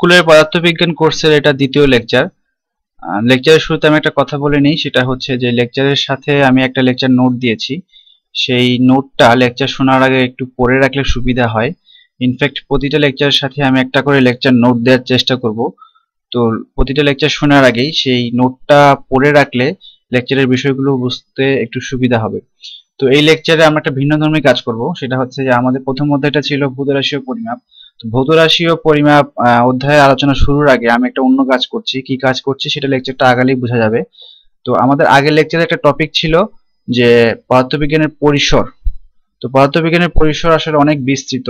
স্কুলের পদার্থবিজ্ঞান কোর্সের এটা দ্বিতীয় লেকচার লেকচারের শুরুতে আমি একটা কথা বলে নিই, সেটা হচ্ছে যে লেকচারের সাথে আমি একটা লেকচার নোট দিয়েছি। সেই নোটটা লেকচার শোনার আগে একটু পড়ে রাখলে সুবিধা হয়। ইনফ্যাক্ট প্রতিটা লেকচারের সাথে আমি একটা করে লেকচার নোট দেওয়ার চেষ্টা করব। তো প্রতিটা লেকচার শোনার আগেই সেই নোটটা পড়ে রাখলে লেকচারের বিষয়গুলো বুঝতে একটু সুবিধা হবে। তো এই লেকচারে আমরা একটা ভিন্ন ধর্মী কাজ করব। সেটা হচ্ছে যে আমাদের প্রথম অধ্যায়টা ছিল ভূতরাশীয় পরিমাপ। তো ভৌতরাশীয় পরিমাপ অধ্যায়ের আলোচনা শুরুর আগে আমি একটা অন্য কাজ করছি। কি কাজ করছি? সেটা লেকচারটা আগালেই বোঝা যাবে। তো আমাদের আগের লেকচারে একটা টপিক ছিল যে পদার্থবিজ্ঞানের পরিসর। তো পদার্থবিজ্ঞানের পরিসর আসলে অনেক বিস্তৃত।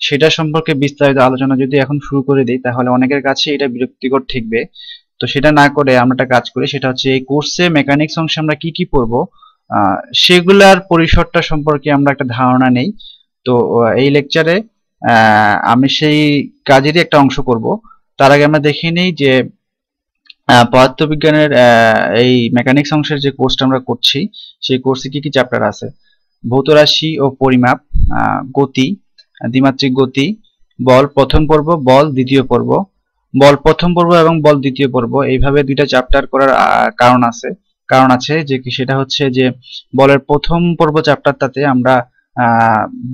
সেটা সম্পর্কে বিস্তারিত আলোচনা যদি এখন শুরু করে দিই, তাহলে অনেকের কাছে এটা বিরক্তিকর ঠিকবে। তো সেটা না করে আমরা একটা কাজ করি, সেটা হচ্ছে এই কোর্সে মেকানিক্স অংশে আমরা কি কি পড়ব সেগুলার পরিসরটা সম্পর্কে আমরা একটা ধারণা নেই। তো এই লেকচারে আমি সেই কাজেরই একটা অংশ করব। তার আগে আমরা দেখে নিই যে পদার্থবিজ্ঞানের এই মেকানিক্স অংশের যে কোর্সটা আমরা করছি, সেই কোর্সে কি কি চ্যাপ্টার আছে? ভৌত রাশি ও পরিমাপ গতি, দ্বিমাত্রিক গতি, বল প্রথম পর্ব, বল দ্বিতীয় পর্ব। বল প্রথম পর্ব এবং বল দ্বিতীয় পর্ব, এইভাবে দুইটা চ্যাপ্টার করার কারণ আছে। কারণ আছে যে সেটা হচ্ছে যে, বলের প্রথম পর্ব চ্যাপ্টারটাতে আমরা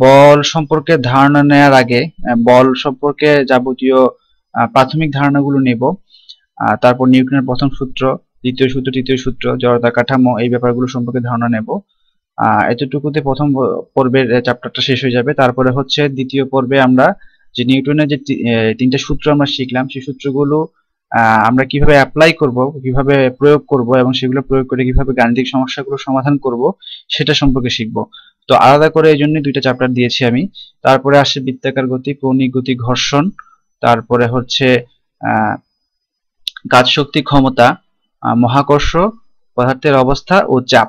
বল সম্পর্কে ধারণা নেওয়ার আগে বল সম্পর্কে যাবতীয় প্রাথমিক ধারণাগুলো নেব। তারপর নিউটনের প্রথম সূত্র, দ্বিতীয় সূত্র, তৃতীয় সূত্র, জড়তা কাঠামো, এই ব্যাপারগুলো সম্পর্কে ধারণা নেব। এতটুকুতে প্রথম পর্বের চ্যাপ্টারটা শেষ হয়ে যাবে। তারপরে হচ্ছে দ্বিতীয় পর্বে আমরা যে নিউটনের যে তিনটা সূত্র আমরা শিখলাম, সেই সূত্রগুলো আমরা কীভাবে অ্যাপ্লাই করব, কীভাবে প্রয়োগ করব এবং সেগুলো প্রয়োগ করে কীভাবে গাণিতিক সমস্যাগুলো সমাধান করব, সেটা সম্পর্কে শিখব। তো আলাদা করে এই জন্য দুইটা চ্যাপ্টার দিয়েছি আমি। তারপরে আসে বৃত্তাকার গতি কৌণিক গতি, ঘর্ষণ। তারপরে হচ্ছে কাজ শক্তি, ক্ষমতা মহাকর্ষ, পদার্থের অবস্থা ও চাপ।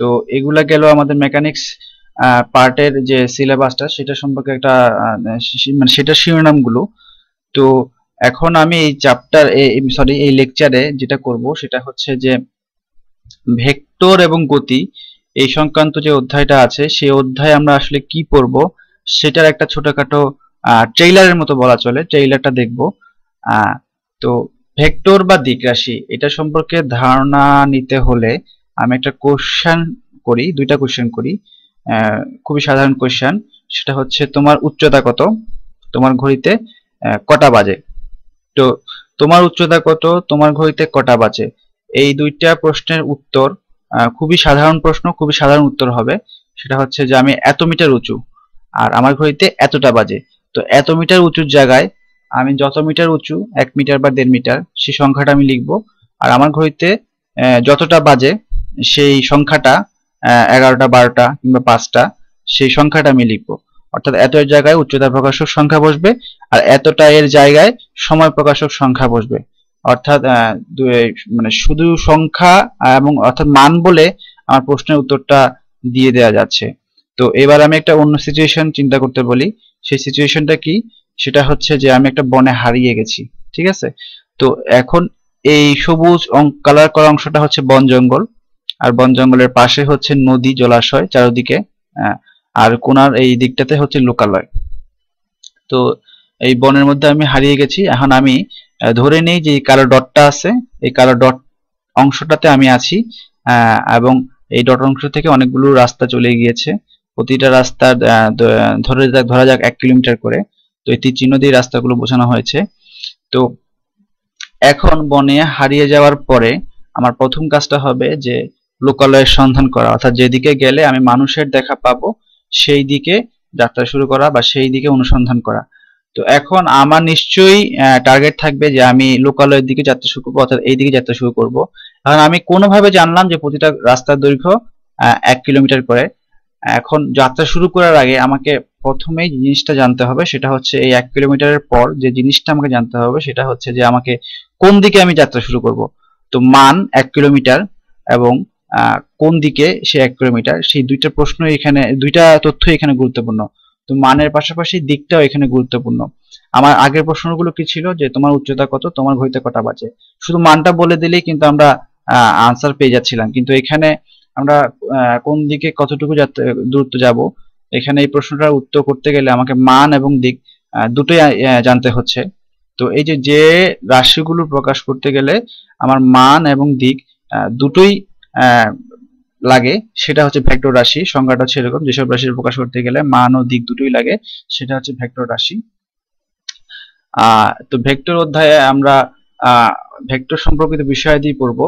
তো এগুলা গেল আমাদের মেকানিক্স পার্টের যে সিলেবাসটা সেটা সম্পর্কে একটা মানে সেটার শিরোনামগুলো। তো এখন আমি এই চ্যাপ্টার সরি এই লেকচারে যেটা করব, সেটা হচ্ছে যে ভেক্টর এবং গতি এই সংক্রান্ত যে অধ্যায়টা আছে, সেই অধ্যায়ে আমরা আসলে কি পড়ব, সেটার একটা ছোটখাটো ট্রেইলারের মতো বলা চলে, ট্রেইলারটা দেখব। তো ভেক্টর বা দিকরাশি, এটা সম্পর্কে ধারণা নিতে হলে আমি একটা কোশ্চেন করি, দুইটা কোশ্চেন করি। খুবই সাধারণ কোশ্চেন সেটা হচ্ছে তোমার উচ্চতা কত, তোমার ঘড়িতে কটা বাজে? তো তোমার উচ্চতা কত, তোমার ঘড়িতে কটা বাজে? এই দুইটা প্রশ্নের উত্তর খুবই সাধারণ প্রশ্ন, খুবই সাধারণ উত্তর হবে। সেটা হচ্ছে যে আমি এত মিটার উঁচু আর আমার ঘড়িতে এতটা বাজে। তো এত মিটার উঁচুর জায়গায় আমি যত মিটার উঁচু, এক মিটার বা দেড় মিটার সেই সংখ্যাটা আমি লিখব। আর আমার ঘড়িতে যতটা বাজে, সেই সংখ্যাটা এগারোটা, বারোটা কিংবা পাঁচটা, সেই সংখ্যাটা আমি লিখব। অর্থাৎ এত এর জায়গায় উচ্চতা প্রকাশক সংখ্যা বসবে আর এতটা এর জায়গায় সময় প্রকাশক সংখ্যা বসবে। অর্থাৎ মানে শুধু সংখ্যা এবং অর্থাৎ মান বলে আমার প্রশ্নের উত্তরটা দিয়ে দেওয়া যাচ্ছে। তো এবার আমি একটা অন্য সিচুয়েশন চিন্তা করতে বলি। সেই সিচুয়েশনটা কি? সেটা হচ্ছে যে আমি একটা বনে হারিয়ে গেছি, ঠিক আছে? তো এখন এই সবুজ কালার করা অংশটা হচ্ছে বন জঙ্গল, আর বন জঙ্গলের পাশে হচ্ছে নদী জলাশয় চারিদিকে আর কোনার এই দিকটাতে হচ্ছে লোকালয়। তো এই বনের মধ্যে আমি হারিয়ে গেছি। এখন আমি ধরে নেই যে কালো ডটটা আছে, এই কালো ডট অংশটাতে আমি আছি এবং এই ডট অংশ থেকে অনেকগুলো রাস্তা চলে গিয়েছে। প্রতিটা রাস্তার ধরে যাক ধরা যাক এক কিলোমিটার করে, তো এই চিহ্ন দিয়ে রাস্তাগুলো বোঝানো হয়েছে। তো এখন বনে হারিয়ে যাওয়ার পরে আমার প্রথম কাজটা হবে যে লোকালয়ের সন্ধান করা, অর্থাৎ যেদিকে গেলে আমি মানুষের দেখা পাবো, সেই দিকে যাত্রা শুরু করা বা সেই দিকে অনুসন্ধান করা। তো এখন আমার নিশ্চয়ই টার্গেট থাকবে যে আমি লোকালয়ের দিকে যাত্রা শুরু করব, অর্থাৎ এই দিকে যাত্রা শুরু করব। এখন আমি কোনোভাবে জানলাম যে প্রতিটা রাস্তার দৈর্ঘ্য এক কিলোমিটার করে। এখন যাত্রা শুরু করার আগে আমাকে প্রথমেই জিনিসটা জানতে হবে সেটা হচ্ছে এই এক কিলোমিটারের পর যে জিনিসটা আমাকে জানতে হবে সেটা হচ্ছে যে আমাকে কোন দিকে আমি যাত্রা শুরু করব। তো মান এক কিলোমিটার এবং কোন দিকে সে এক কিলোমিটার, সেই দুইটা প্রশ্ন এখানে, দুইটা তথ্য এখানে গুরুত্বপূর্ণ। তো মানের পাশাপাশি দিকটাও এখানে গুরুত্বপূর্ণ। আমার আগের প্রশ্নগুলো কি ছিল? যে তোমার উচ্চতা কত? তোমার ঘড়িতে কটা বাজে? শুধু মানটা বলে দিলেই কিন্তু আমরা আনসার পেয়ে যাচ্ছিলাম। কিন্তু এখানে আমরা কোন দিকে কতটুকু দূরত্ব যাব? এখানে এই প্রশ্নটার উত্তর করতে গেলে আমাকে মান এবং দিক দুটোই জানতে হচ্ছে। তো এই যে যে রাশিগুলো প্রকাশ করতে গেলে আমার মান এবং দিক দুটোই লাগে, সেটা হচ্ছে ভেক্টর রাশি। সংজ্ঞাটা হচ্ছে এরকম, যেসব রাশির প্রকাশ করতে গেলে মান ও দিক দুটোই লাগে, সেটা হচ্ছে ভেক্টর রাশি। তো ভেক্টর অধ্যায়ে আমরা ভেক্টর সম্পর্কিত বিষয়াদি পড়ব।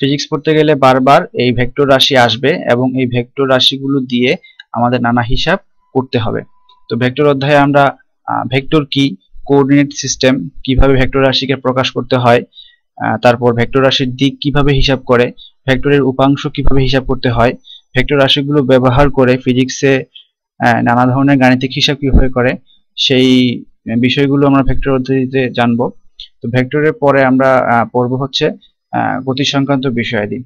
ফিজিক্স পড়তে গেলে বারবার এই ভেক্টর রাশি আসবে এবং এই ভেক্টর রাশিগুলো দিয়ে আমাদের নানা হিসাব করতে হবে। তো ভেক্টর অধ্যায়ে আমরা ভেক্টর কি, কোঅর্ডিনেট সিস্টেম, কীভাবে ভেক্টর রাশিকে প্রকাশ করতে হয় তারপর ভেক্টর রাশির দিক কীভাবে হিসাব করে ভেক্টরের উপাংশ কীভাবে হিসাব করতে হয়? ভেক্টর রাশিগুলো ব্যবহার করে ফিজিক্সে নানা ধরনের গাণিতিক হিসাব কীভাবে করে? সেই বিষয়গুলো আমরা ভেক্টর পদ্ধতিতে জানব। তো ভেক্টরের পরে আমরা পড়ব হচ্ছে গতি সংক্রান্ত বিষয়াদি।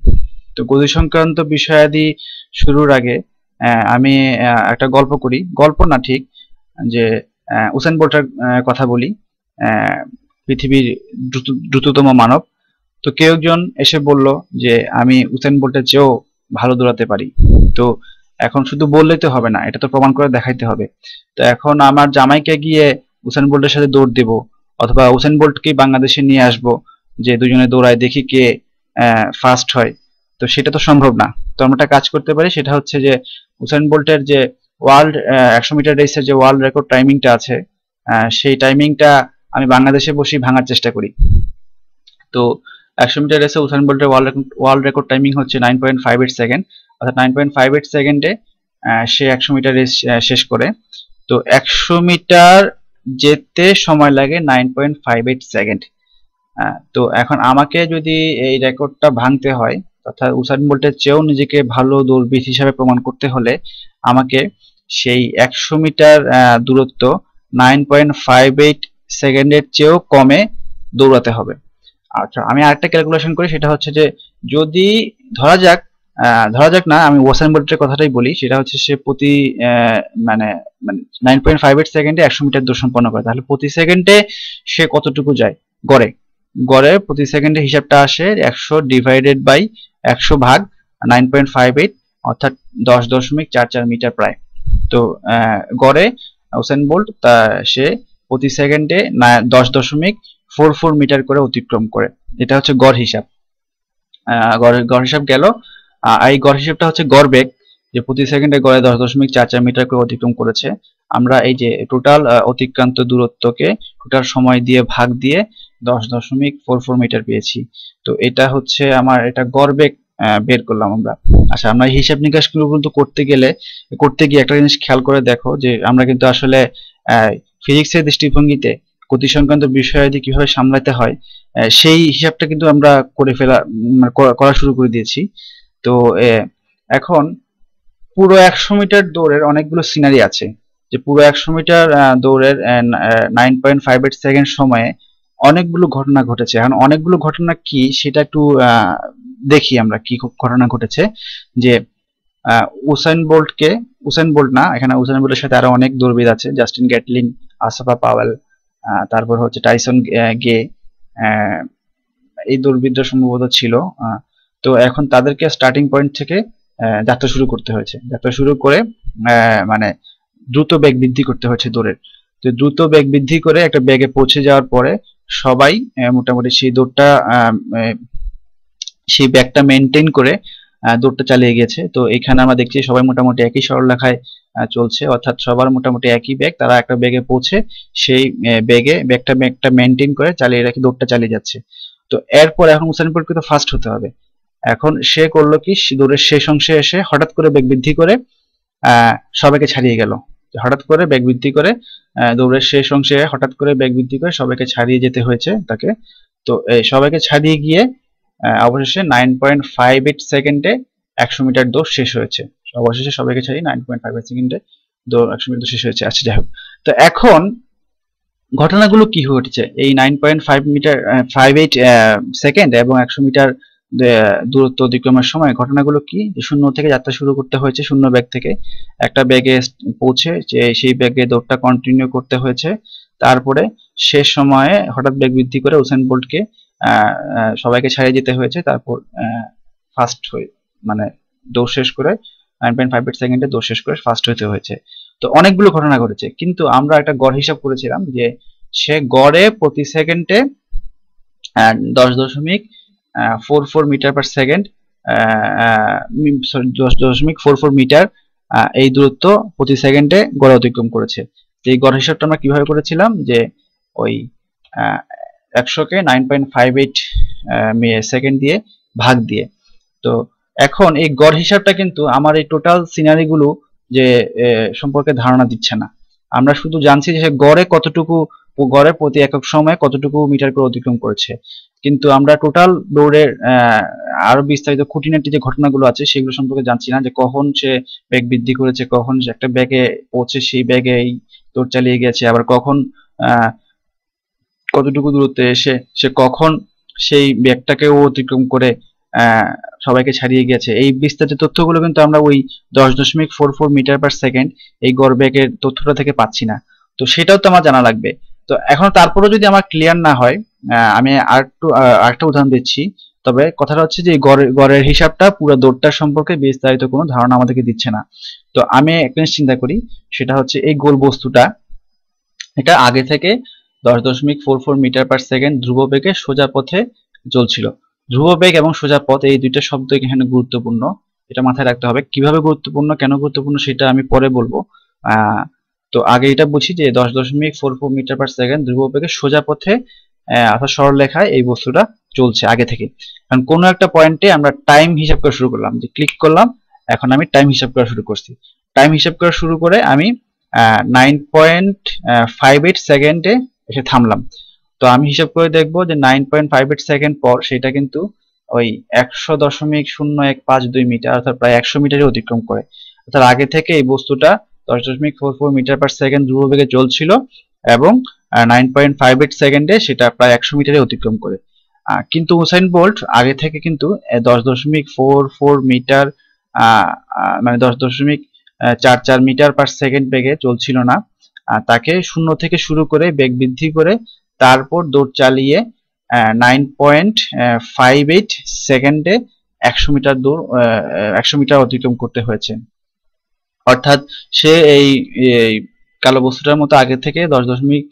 তো গতি সংক্রান্ত বিষয়াদি শুরুর আগে আমি একটা গল্প করি। গল্প না ঠিক, যে উসেন বোল্টের কথা বলি। পৃথিবীর দ্রুততম মানব। তো কেউ একজন এসে বলল যে, আমি উসেন বোল্টের চেয়েও ভালো দৌড়াতে পারি। তো এখন শুধু বললেই তো হবে না, এটা তো প্রমাণ করে দেখাইতে হবে। তো এখন আমার জামাইকে গিয়ে উসেন বোল্টের সাথে দৌড় দেব, অথবা উসেন বোল্টকেই বাংলাদেশে নিয়ে আসব, যে দুজনে দৌড়ায় দেখি কে ফার্স্ট হয়। তো সেটা তো সম্ভব না। তো আমরা একটা কাজ করতে পারি, সেটা হচ্ছে যে উসেন বোল্টের যে ওয়ার্ল্ড একশো মিটার রেসের যে ওয়ার্ল্ড রেকর্ড টাইমিংটা আছে সেই টাইমিংটা আমি বাংলাদেশে বসেই ভাঙার চেষ্টা করি। তো একশো মিটার রেসে উসাইন বোল্টের ওয়ার্ল্ড রেকর্ড টাইমিং হচ্ছে nine point five eight second অর্থাৎ নাইন পয়েন্ট ফাইভ এইট সেকেন্ডে সে একশো মিটার রেস শেষ করে। তো একশো মিটার যেতে সময় লাগে nine point five eight second তো এখন আমাকে যদি এই রেকর্ডটা ভাঙতে হয়, অর্থাৎ উসাইন বোল্টের চেয়েও নিজেকে ভালো দৌড়বিদ হিসাবে প্রমাণ করতে হলে আমাকে সেই একশো মিটার দূরত্ব নাইন পয়েন্ট ফাইভ এইট সেকেন্ডের চেয়েও কমে দৌড়াতে হবে। আচ্ছা আমি আরেকটা ক্যালকুলেশন করি, সেটা হচ্ছে যে যদি, ধরা যাক ধরা যাক না, আমি ওয়াসান বোল্টের কথাটাই বলি, সেটা হচ্ছে সে প্রতি মানে মানে নাইন পয়েন্ট ফাইভ এইট সেকেন্ডে একশো মিটার দৌড় সম্পন্ন করে। তাহলে প্রতি সেকেন্ডে সে কতটুকু যায়? গড়ে। গড়ে প্রতি সেকেন্ডে হিসাবটা আসে একশো ডিভাইডেড বাই একশো ভাগ নাইন পয়েন্ট ফাইভ এইট অর্থাৎ দশ দশমিক চার চার মিটার প্রায়। তো গড়ে ওসেন বোল্ট তা সে প্রতি সেকেন্ডে দশ দশমিক ফোর ফোর মিটার করে অতিক্রম করে। এটা হচ্ছে গড় হিসাব। গড় হিসাব গেল। আর এই গড় হিসাবটা হচ্ছে গড় বেগ, যে প্রতি সেকেন্ডে গড়ে দশ দশমিক চার চার মিটার করে অতিক্রম করেছে। আমরা এই যে টোটাল অতিক্রান্ত দূরত্বকে টোটাল সময় দিয়ে ভাগ দিয়ে দশ দশমিক ফোর ফোর মিটার পেয়েছি। তো এটা হচ্ছে আমার, এটা গড় বেগ বের করলাম আমরা। আচ্ছা আমরা হিসাব নিকাশগুলো কিন্তু করতে গেলে, করতে গিয়ে একটা জিনিস খেয়াল করে দেখো যে আমরা কিন্তু আসলে ফিজিক্সের দৃষ্টিভঙ্গিতে গতি সংক্রান্ত বিষয়াদি কীভাবে সামলাতে হয় সেই হিসাবটা কিন্তু আমরা করে ফেলা করা শুরু করে দিয়েছি। তো এখন পুরো একশো মিটার দৌড়ের অনেকগুলো সিনারি আছে। যে পুরো একশো মিটার দৌড়ের nine point five eight second সময়ে অনেকগুলো ঘটনা ঘটেছে। এখন অনেকগুলো ঘটনা কি সেটা একটু দেখি আমরা কি ঘটনা ঘটেছে। যে উসাইন বোল্টকে উসাইন বোল্ট না, এখানে উসাইন বোল্টের সাথে আরও অনেক দৌড়বিদ আছে। জাস্টিন গ্যাটলিন আসাফা পাওয়েল তারপর হচ্ছে টাইসন গে এই দুর্বিদ্যা সম্ভবত ছিল তো এখন তাদেরকে স্টার্টিং পয়েন্ট থেকে যাত্রা শুরু করতে হয়েছে। যাত্রা শুরু করে মানে দ্রুত বেগ বৃদ্ধি করতে হয়েছে দৌড়ের। তো দ্রুত বেগ বৃদ্ধি করে একটা বেগে পৌঁছে যাওয়ার পরে সবাই মোটামুটি সেই দৌড়টা সেই ব্যাগটা মেনটেন করে দৌড়টা চালিয়ে গেছে তো এখানে আমরা দেখছি সবাই মোটামুটি একই সরলরেখায় চলছে। অর্থাৎ সবার মোটামুটি একই ব্যাগ তারা একটা ব্যাগে পৌঁছে সেই ব্যাগে ব্যাগটা ব্যাগটা মেনটেন করে চালিয়ে রেখে দৌড়টা চালিয়ে যাচ্ছে। তো এরপর এখন মুসাইনপুরকে তো ফার্স্ট হতে হবে। এখন সে করল কি দৌড়ের শেষ অংশে এসে হঠাৎ করে বেগ বৃদ্ধি করে সবাইকে ছাড়িয়ে গেল। হঠাৎ করে বেগ বৃদ্ধি করে দৌড়ের শেষ অংশে হঠাৎ করে বেগ বৃদ্ধি করে সবাইকে ছাড়িয়ে যেতে হয়েছে তাকে। তো সবাইকে ছাড়িয়ে গিয়ে অবশেষে নাইন পয়েন্ট ফাইভ এইট সেকেন্ডে একশো মিটার দৌড় শেষ হয়েছে। অবশেষে সবাইকে ছাড়িয়ে নাইন পয়েন্ট ফাইভ এইট সেকেন্ডে দৌড় একশো মিটার শেষ হয়েছে। আচ্ছা যাই হোক। তো এখন ঘটনাগুলো কি ঘটেছে এই nine point five metre five eight second এবং একশো মিটার দূরত্ব অতিক্রমের সময় ঘটনাগুলো কি? শূন্য থেকে যাত্রা শুরু করতে হয়েছে শূন্য ব্যাগ থেকে। একটা ব্যাগে পৌঁছে যে সেই ব্যাগে দৌড়টা কন্টিনিউ করতে হয়েছে। তারপরে শেষ সময়ে হঠাৎ ব্যাগ বৃদ্ধি করে ওসেন বোল্টকে সবাইকে ছাড়িয়ে যেতে হয়েছে। তারপর ফার্স্ট হয়ে মানে দৌড় শেষ করে নাইন পয়েন্ট ফাইভ এইট সেকেন্ডে দৌড় শেষ করে ফার্স্ট হতে হয়েছে। তো অনেকগুলো ঘটনা ঘটেছে। কিন্তু আমরা একটা গড় হিসাব করেছিলাম যে সে গড়ে প্রতি সেকেন্ডে দশ দশমিক four four metre per second দশ দশমিক ফোর ফোর মিটার এই দূরত্ব প্রতি সেকেন্ডে গড়ে অতিক্রম করেছে। এই গড় হিসাবটা আমরা কীভাবে করেছিলাম? যে ওই একশোকে nine point five eight second দিয়ে ভাগ দিয়ে। তো এখন এই গড় হিসাবটা কিন্তু আমার এই টোটাল সিনারিগুলো যে সম্পর্কে ধারণা দিচ্ছে না। আমরা শুধু জানছি যে গড়ে কতটুকু গড়ে প্রতি একক সময়ে কতটুকু মিটার করে অতিক্রম করেছে। কিন্তু আমরা টোটাল দৌড়ের আরও বিস্তারিত খুঁটিনাটি যে ঘটনাগুলো আছে, সেগুলো সম্পর্কে জানছি না যে কখন সে ব্যাগ বৃদ্ধি করেছে, কখন সে একটা ব্যাগে পৌঁছে সেই ব্যাগে এই দৌড় চালিয়ে গেছে আবার কখন কতটুকু দূরত্বে এসে, সে কখন সেই ব্যাগটাকেও অতিক্রম করে সবাইকে ছাড়িয়ে গেছে। এই বিস্তারিত তথ্যগুলো কিন্তু আমরা ওই দশ দশমিক four four metre per second এই গড় ব্যাগের তথ্যটা থেকে পাচ্ছি না। তো সেটাও তো আমার জানা লাগবে। তো এখন তারপরেও যদি আমার ক্লিয়ার না হয় আমি আর একটু আরেকটা উদাহরণ দিচ্ছি। তবে কথাটা হচ্ছে যে গড়ের হিসাবটা, পুরো দৌড়টার সম্পর্কে বিস্তারিত কোনো ধারণা আমাদেরকে দিচ্ছে না। তো আমি একটা চিন্তা করি, সেটা হচ্ছে এই গোল বস্তুটা এটা আগে থেকে দশ দশমিক four four metre per second ধ্রুব বেগে সোজা পথে চলছিল। ধ্রুব বেগ এবং সোজা পথ এই দুইটা শব্দ এখানে গুরুত্বপূর্ণ। এটা মাথায় রাখতে হবে। কীভাবে গুরুত্বপূর্ণ, কেন গুরুত্বপূর্ণ সেটা আমি পরে বলব। তো আগে এটা বুঝি যে দশ দশমিক four four metre per second ধ্রুব বেগে সোজা পথে অর্থাৎ সরল লেখায় এই বস্তুটা চলছে আগে থেকে। কারণ কোনো একটা পয়েন্টে আমরা টাইম হিসাব করা শুরু করলাম। যে ক্লিক করলাম, এখন আমি টাইম হিসাব করা শুরু করছি। টাইম হিসাব করা শুরু করে আমি নাইন পয়েন্ট ফাইভ এইট সেকেন্ডে এসে থামলাম। তো আমি হিসাব করে দেখব যে nine point five eight second পর সেটা কিন্তু ওই একশো দশমিক শূন্য এক পাঁচ দুই মিটার, অর্থাৎ প্রায় একশো মিটারে অতিক্রম করে। অর্থাৎ আগে থেকে এই বস্তুটা দশ দশমিক four four metre per second বেগে চলছিল এবং নাইন পয়েন্ট ফাইভ এইট সেকেন্ডে সেটা প্রায় একশো মিটারে অতিক্রম করে। কিন্তু উসাইন বোল্ট আগে থেকে কিন্তু দশ দশমিক ফোর ফোর মিটার মানে দশ দশমিক চার চার মিটার পার সেকেন্ড বেগে চলছিল না। তাকে শূন্য থেকে শুরু করে বেগ বৃদ্ধি করে তারপর দৌড় চালিয়ে নাইন পয়েন্ট ফাইভ এইট সেকেন্ডে একশো মিটার দৌড় একশো মিটার অতিক্রম করতে হয়েছে। অর্থাৎ সে এই কালো বস্তুটার মতো আগে থেকে দশ দশমিক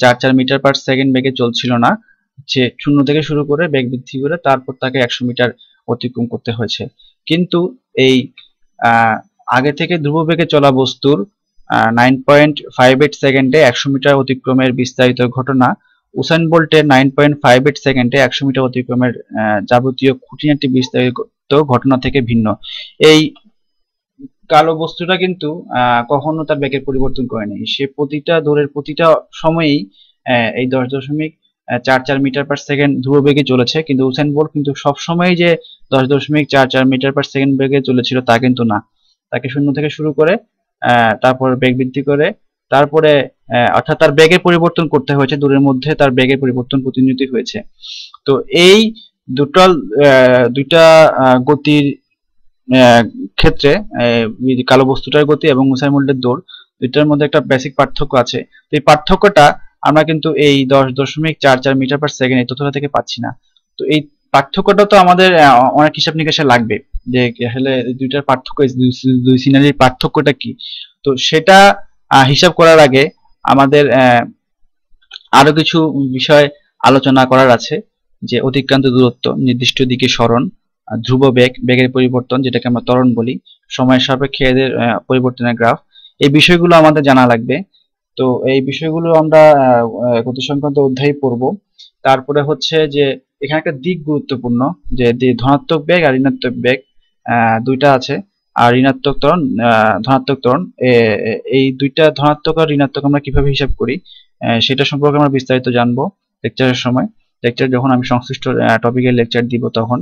চার চার মিটার পার সেকেন্ড বেগে চলছিল না। যে শূন্য থেকে শুরু করে বেগ বৃদ্ধি করে তারপর তাকে একশো মিটার অতিক্রম করতে হয়েছে। কিন্তু এই আগে থেকে ধ্রুব বেগে চলা বস্তুর নাইন পয়েন্ট ফাইভ এইট সেকেন্ডে একশো মিটার অতিক্রমের বিস্তারিত ঘটনা উসাইন বোল্টের নাইন পয়েন্ট ফাইভ এইট সেকেন্ডে একশো মিটার অতিক্রমের যাবতীয় খুঁটিনাটি বিস্তারিত ঘটনা থেকে ভিন্ন। এই কালো বস্তুটা কিন্তু কখনো তার ব্যাগের পরিবর্তন করেনি। সে প্রতিটা দৌড়ের প্রতিটা সময়েই এই দশ দশমিক চার চার মিটার পার সেকেন্ড ধ্রুব বেগে চলেছে। কিন্তু উসাইন বোল্ট কিন্তু সবসময় যে দশ দশমিক চার চার মিটার পার সেকেন্ড বেগে চলেছিল তা কিন্তু না। তাকে শূন্য থেকে শুরু করে তারপর বেগ বৃদ্ধি করে, তারপরে অর্থাৎ তার বেগের পরিবর্তন করতে হয়েছে, দূরের মধ্যে তার বেগের পরিবর্তন প্রতিনিয়ত হয়েছে। তো এই দুটো দুইটা গতির ক্ষেত্রে কালো বস্তুটার গতি এবং মুসাইমুল্ডের দৌড়, দুইটার মধ্যে একটা বেসিক পার্থক্য আছে। তো এই পার্থক্যটা আমরা কিন্তু এই দশ দশমিক চার চার মিটার পার সেকেন্ড এই তথ্যটা থেকে পাচ্ছি না। তো এই পার্থক্যটা তো আমাদের অনেক হিসাব নিকাশে লাগবে। যে আসলে দুইটার পার্থক্য দুই সিনারির পার্থক্যটা কি? তো সেটা হিসাব করার আগে আমাদের আরও কিছু বিষয় আলোচনা করার আছে। যে অতিক্রান্ত দূরত্ব, নির্দিষ্ট দিকে স্মরণ ধ্রুব বেগ, বেগের পরিবর্তন, যেটাকে আমরা ত্বরণ বলি, সময়ের সাপেক্ষে এদের পরিবর্তনের গ্রাফ। এই বিষয়গুলো আমাদের জানা লাগবে। তো এই বিষয়গুলো আমরা গতি সংক্রান্ত অধ্যায় পড়ব। তারপরে হচ্ছে যে, এখানে একটা দিক গুরুত্বপূর্ণ যে ধনাত্মক বেগ আর ঋণাত্মক বেগ। দুইটা আছে। আর ঋণাত্মক ত্বরণ ধনাত্মক ত্বরণ এই দুইটা ধনাত্মক আর ঋণাত্মক আমরা কীভাবে হিসাব করি? সেটা সম্পর্কে আমরা বিস্তারিত জানব লেকচারের সময়। লেকচার যখন আমি সংশ্লিষ্ট টপিকের লেকচার দিব তখন।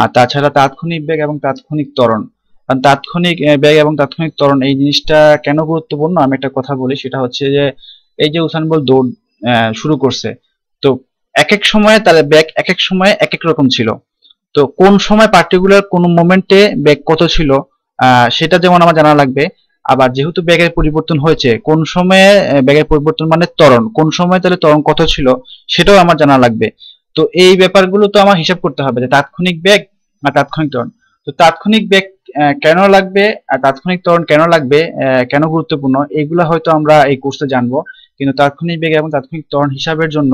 আর তাছাড়া তাৎক্ষণিক বেগ এবং তাৎক্ষণিক ত্বরণ। কারণ তাৎক্ষণিক বেগ এবং তাৎক্ষণিক ত্বরণ এই জিনিসটা কেন গুরুত্বপূর্ণ? আমি একটা কথা বলি, সেটা হচ্ছে যে এই যে উসান বল দৌড় শুরু করছে, তো এক এক সময়ে তার ব্যাগ এক এক সময়ে এক এক রকম ছিল। তো কোন সময় পার্টিকুলার কোন মোমেন্টে ব্যাগ কত ছিল সেটা যেমন আমার জানা লাগবে। আবার যেহেতু ব্যাগের পরিবর্তন হয়েছে, কোন সময়ে ব্যাগের পরিবর্তন মানে ত্বরণ, কোন সময় তাহলে তরণ কত ছিল সেটাও আমার জানা লাগবে। তো এই ব্যাপারগুলো তো আমার হিসাব করতে হবে যে তাৎক্ষণিক ব্যাগ আর তাৎক্ষণিক তরণ তো তাৎক্ষণিক ব্যাগ কেন লাগবে আর তাৎক্ষণিক তরণ কেন লাগবে কেন গুরুত্বপূর্ণ, এগুলো হয়তো আমরা এই কোর্সে জানব। কিন্তু তাৎক্ষণিক বেগ এবং তাৎক্ষণিক তরণ হিসাবের জন্য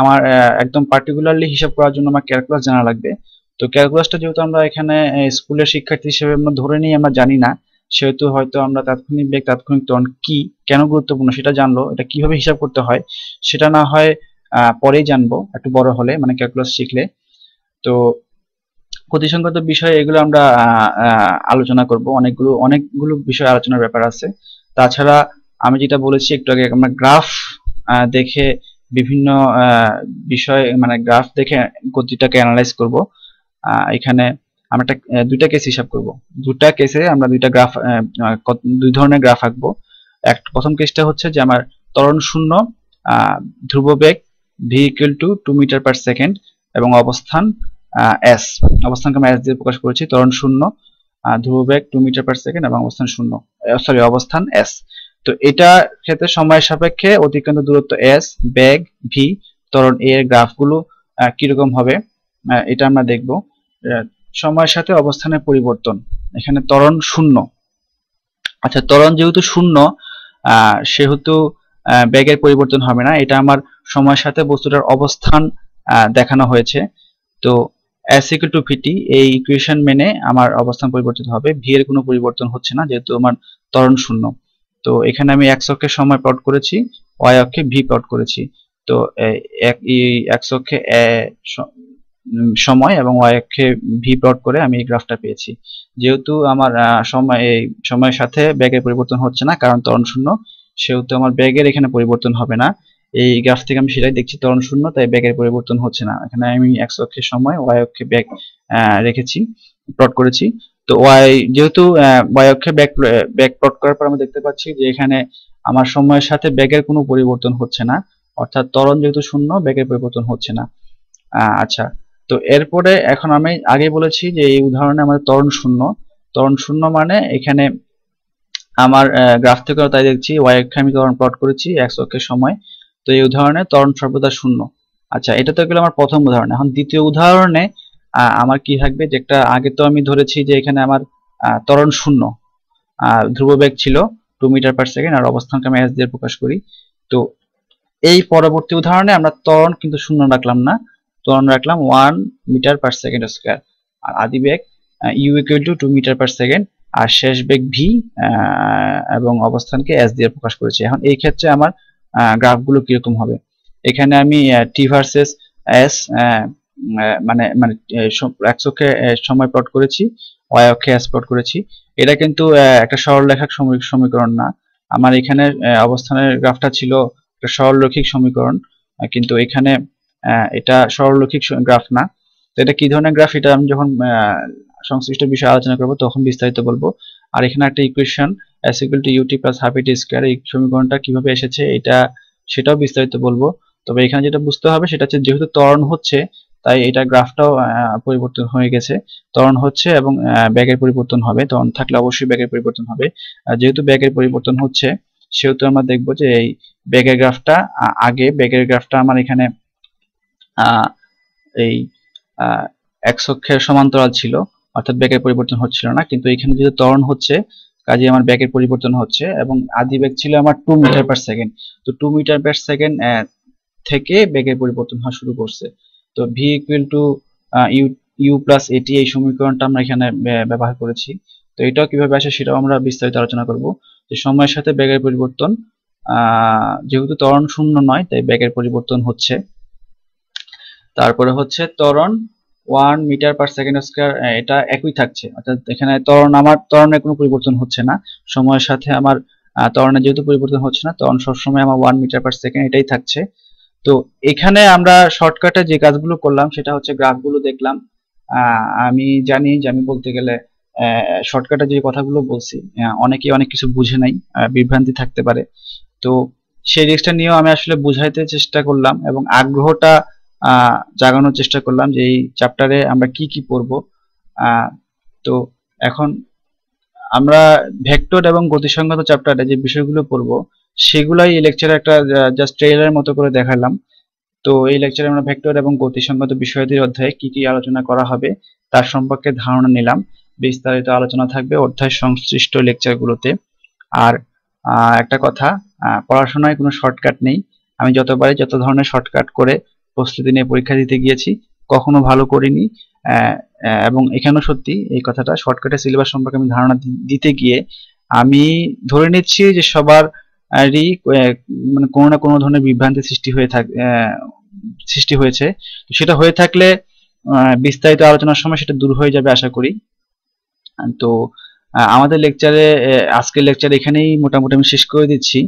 আমার একদম পার্টিকুলারলি হিসাব করার জন্য আমার ক্যালকুলাস জানা লাগবে। তো ক্যালকুলাসটা যেহেতু আমরা এখানে স্কুলের শিক্ষার্থী হিসেবে আমরা ধরে নিই, আমরা জানি না, সেহেতু হয়তো আমরা তাৎক্ষণিক বেগ, তাৎক্ষণিক ত্বরণ কি, কেন গুরুত্বপূর্ণ সেটা জানলো, এটা কীভাবে হিসাব করতে হয়, সেটা না হয় পরেই জানব, একটু বড় হলে মানে ক্যালকুলাস শিখলে। তো গতিসংগত বিষয় এগুলো আমরা আলোচনা করব, অনেকগুলো অনেকগুলো বিষয় আলোচনার ব্যাপার আছে। তাছাড়া আমি যেটা বলেছি, একটু আগে আমরা গ্রাফ দেখে বিভিন্ন বিষয় মানে গ্রাফ দেখে গতিটাকে অ্যানালাইজ করব। এখানে আমরা একটা দুইটা কেস হিসাব করব। দুটা কেসে আমরা দুইটা গ্রাফ দুই ধরনের গ্রাফ আঁকবো। এক, প্রথম কেসটা হচ্ছে যে আমার ত্বরণ শূন্য ধ্রুববেগ V equal to two metre per second এবং অবস্থান এস অবস্থানকে আমরা এস দিয়ে প্রকাশ করেছি, ত্বরণ শূন্য ধ্রুববেগ টু মিটার পার সেকেন্ড এবং অবস্থান শূন্য সরি অবস্থান এস তো এটা ক্ষেত্রে সময়ের সাপেক্ষে অতিক্রান্ত দূরত্ব এস বেগ ভি ত্বরণ এর গ্রাফগুলো কীরকম হবে এটা আমরা দেখব। সময়ের সাথে অবস্থানের পরিবর্তন। এখানে ত্বরণ শূন্য। আচ্ছা ত্বরণ যেহেতু শূন্য সেহেতু বেগের পরিবর্তন হবে না। এটা আমার সময়ের সাথে বস্তুটার অবস্থান দেখানো হয়েছে। তো এস ইকুয়াল টু ভিটি এই ইকুয়েশন মেনে আমার অবস্থান পরিবর্তিত হবে। ভি এর কোনো পরিবর্তন হচ্ছে না, যেহেতু আমার ত্বরণ শূন্য। তো এখানে আমি এক্স অক্ষে সময় প্লট করেছি ওয়াই অক্ষে ভি প্লট করেছি। তো এক্স অক্ষে সময় এবং ওয়াই অক্ষে ভি প্লট করে আমি এই গ্রাফটা পেয়েছি। যেহেতু আমার সময়, এই সময়ের সাথে ব্যাগের পরিবর্তন হচ্ছে না, কারণ তরণ শূন্য, সেহেতু আমার ব্যাগের এখানে পরিবর্তন হবে না। এই গ্রাফ থেকে আমি সেটাই দেখছি তরণ শূন্য, তাই ব্যাগের পরিবর্তন হচ্ছে না। এখানে আমি এক্স অক্ষের সময় ওয়াই অক্ষে ব্যাগ রেখেছি প্লট করেছি। তো ওয়াই যেহেতু ওয়াই অক্ষে ব্যাগ ব্যাগ প্লট করার পর আমি দেখতে পাচ্ছি যে এখানে আমার সময়ের সাথে ব্যাগের কোনো পরিবর্তন হচ্ছে না। অর্থাৎ ত্বরণ যেহেতু শূন্য, ব্যাগের পরিবর্তন হচ্ছে না। আচ্ছা। তো এরপরে এখন আমি আগে বলেছি যে এই উদাহরণে আমাদের তরণ শূন্য। তরণ শূন্য মানে এখানে আমার গ্রাফ থেকেও তাই দেখছি ওয়াই অক্ষে আমি ত্বরণ প্লট করেছি এক্স অক্ষের সময়। তো এই উদাহরণে তরণ সর্বদা শূন্য। আচ্ছা এটা তো গেল আমার প্রথম উদাহরণ। এখন দ্বিতীয় উদাহরণে আমার কি থাকবে? যে একটা আগে তো আমি ধরেছি যে এখানে আমার তরণ শূন্য। ধ্রুববেগ ছিল টু মিটার পার সেকেন্ড আর অবস্থানকে আমি এস দিয়ে প্রকাশ করি। তো এই পরবর্তী উদাহরণে আমরা ত্বরণ কিন্তু শূন্য রাখলাম না। ত্বরণ রাখলাম one metre per second square আর আদি বেগ U equal to two metre per second আর শেষ বেগ ভি এবং অবস্থানকে এস দিয়ে প্রকাশ করেছি। এখন এই ক্ষেত্রে আমার গ্রাফগুলো কীরকম হবে? এখানে আমি টি ভার্সেস এস মানে মানে এক্স অক্ষে সময় প্লট করেছি ওয়াই অক্ষে এস প্লট করেছি। এটা কিন্তু একটা সরলরেখাক সমীকরণ না। আমার এখানে অবস্থানের গ্রাফটা ছিল একটা সরলরৈখিক সমীকরণ কিন্তু এখানে এটা সরলরৈখিক গ্রাফ না। তো এটা কি ধরনের গ্রাফ এটা আমি যখন সংশ্লিষ্ট বিষয়ে আলোচনা করব, তখন বিস্তারিত বলব। আর এখানে একটা equation S equal to UT plus half AT square এই সমীকরণটা কীভাবে এসেছে এটা সেটাও বিস্তারিত বলব। তবে এখানে যেটা বুঝতে হবে সেটা হচ্ছে যেহেতু ত্বরণ হচ্ছে, তাই এটা গ্রাফটাও পরিবর্তন হয়ে গেছে। ত্বরণ হচ্ছে এবং ব্যাগের পরিবর্তন হবে। ত্বরণ থাকলে অবশ্যই ব্যাগের পরিবর্তন হবে। যেহেতু ব্যাগের পরিবর্তন হচ্ছে, সেহেতু আমরা দেখব যে এই ব্যাগের গ্রাফটা আগে ব্যাগের গ্রাফটা আমার এখানে এই এক্স অক্ষের সমান্তরাল ছিল, অর্থাৎ ব্যাগের পরিবর্তন হচ্ছিল না, কিন্তু এখানে যেহেতু ত্বরণ হচ্ছে কাজে আমার ব্যাগের পরিবর্তন হচ্ছে, এবং আদি ব্যাগ ছিল আমার টু মিটার পার সেকেন্ড তো টু মিটার পার সেকেন্ড থেকে ব্যাগের পরিবর্তন হওয়া শুরু করছে। তো V equal to U U plus AT এই সমীকরণটা আমরা এখানে ব্যবহার করেছি। তো এটাও কীভাবে আসে সেটাও আমরা বিস্তারিত আলোচনা করব। যে সময়ের সাথে ব্যাগের পরিবর্তন যেহেতু ত্বরণ শূন্য নয়, তাই ব্যাগের পরিবর্তন হচ্ছে। তারপরে হচ্ছে ত্বরণ one metre per second square এটা একই থাকছে। অর্থাৎ এখানে ত্বরণ, আমার ত্বরণের কোনো পরিবর্তন হচ্ছে না। সময়ের সাথে আমার ত্বরণের যেহেতু পরিবর্তন হচ্ছে না, ত্বরণ সবসময় আমার ওয়ান মিটার পার সেকেন্ড এটাই থাকছে। তো এখানে আমরা শর্টকাটে যে কাজগুলো করলাম, সেটা হচ্ছে গ্রাফগুলো দেখলাম। আমি জানি যে আমি বলতে গেলে শর্টকাটে যে কথাগুলো বলছি অনেকে অনেক কিছু বুঝে নাই বিভ্রান্তি থাকতে পারে। তো সেই রিস্কটা নিয়েও আমি আসলে বুঝাইতে চেষ্টা করলাম এবং আগ্রহটা জাগানোর চেষ্টা করলাম যে এই চ্যাপ্টারে আমরা কি কি পড়ব। তো এখন আমরা ভেক্টর এবং গতিসংগত চ্যাপ্টারে যে বিষয়গুলো পড়ব, সেগুলাই এই লেকচারে একটা জাস্ট ট্রেলারের মতো করে দেখালাম। তো এই লেকচারে আমরা ভেক্টর এবং গতিসংগত বিষয়াদির অধ্যায়ে কি কি আলোচনা করা হবে, তার সম্পর্কে ধারণা নিলাম। বিস্তারিত আলোচনা থাকবে অধ্যায় সংশ্লিষ্ট লেকচারগুলোতে আর একটা কথা পড়াশোনায় কোনো শর্টকাট নেই। আমি যতবারই যত ধরনের শর্টকাট করে প্রস্তুতি নিয়ে পরীক্ষা দিতে গিয়েছি। কখনো ভালো করিনি। এবং এখানেও সত্যি এই কথাটা শর্টকাটে সিলেবাস সম্পর্কে আমি ধারণা দিতে গিয়ে আমি ধরে নিচ্ছি যে সবার আরই মানে কোনো না কোনো ধরনের বিভ্রান্তি সৃষ্টি হয়ে থাক সৃষ্টি হয়েছে। তো সেটা হয়ে থাকলে বিস্তারিত আলোচনার সময় সেটা দূর হয়ে যাবে আশা করি। তো আমাদের লেকচারে আজকের লেকচার এখানেই মোটামুটি আমি শেষ করে দিচ্ছি।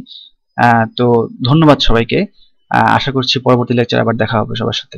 তো ধন্যবাদ সবাইকে। আশা করছি পরবর্তী লেকচার আবার দেখা হবে সবার সাথে।